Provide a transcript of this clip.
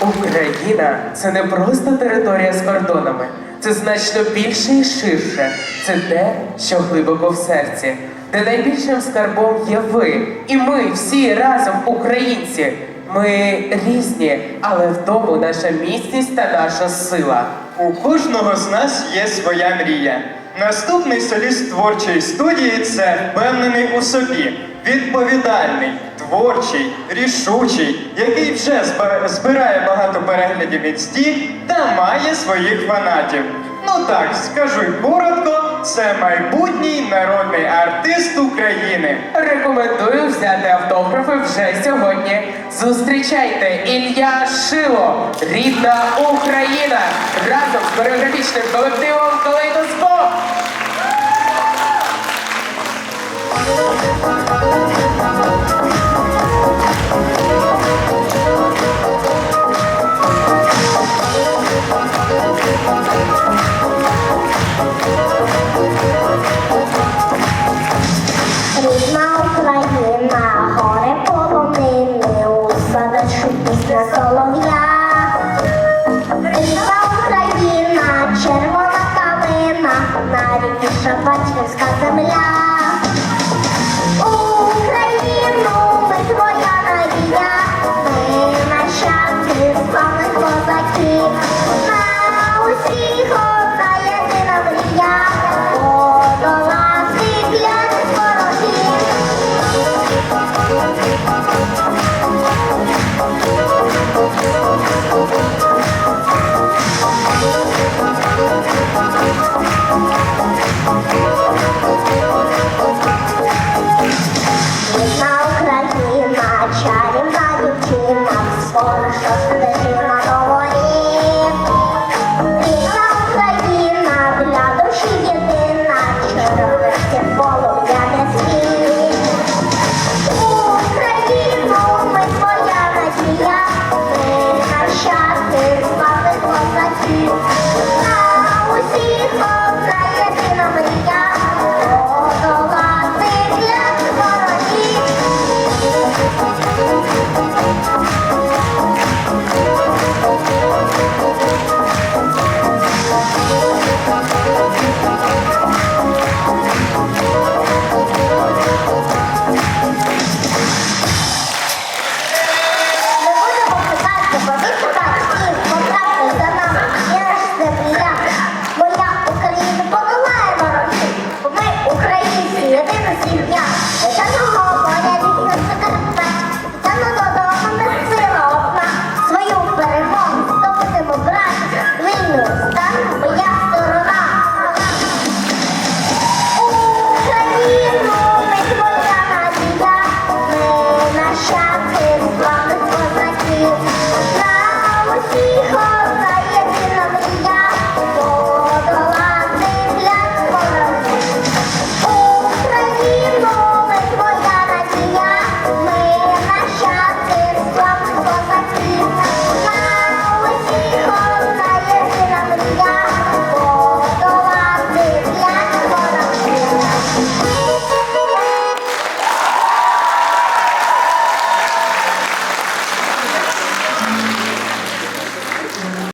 Україна це не просто територія з кордонами, це значно більше і ширше. Це те, що глибоко в серці, де найбільшим скарбом є ви, і ми всі разом українці. Ми різні, але в тому наша міцність та наша сила. У кожного з нас є своя мрія. Наступний соліст творчої студії це впевнений у собі, відповідальний, творчий, рішучий, який вже збирає багато переглядів в інсті та має своїх фанатів. Ну так, скажу й коротко, це майбутній народний артист України. Рекомендую взяти автографи вже сьогодні. Зустрічайте Ілля Шило, рідна Україна, разом з хореографічним колективом Рідна Україна, горе полонини, у садочку пісня солов'я. Рідна Україна, червона калина, найрідніша батьківська земля. Україну, ми твоя надія, ми нащадки славних. Thank.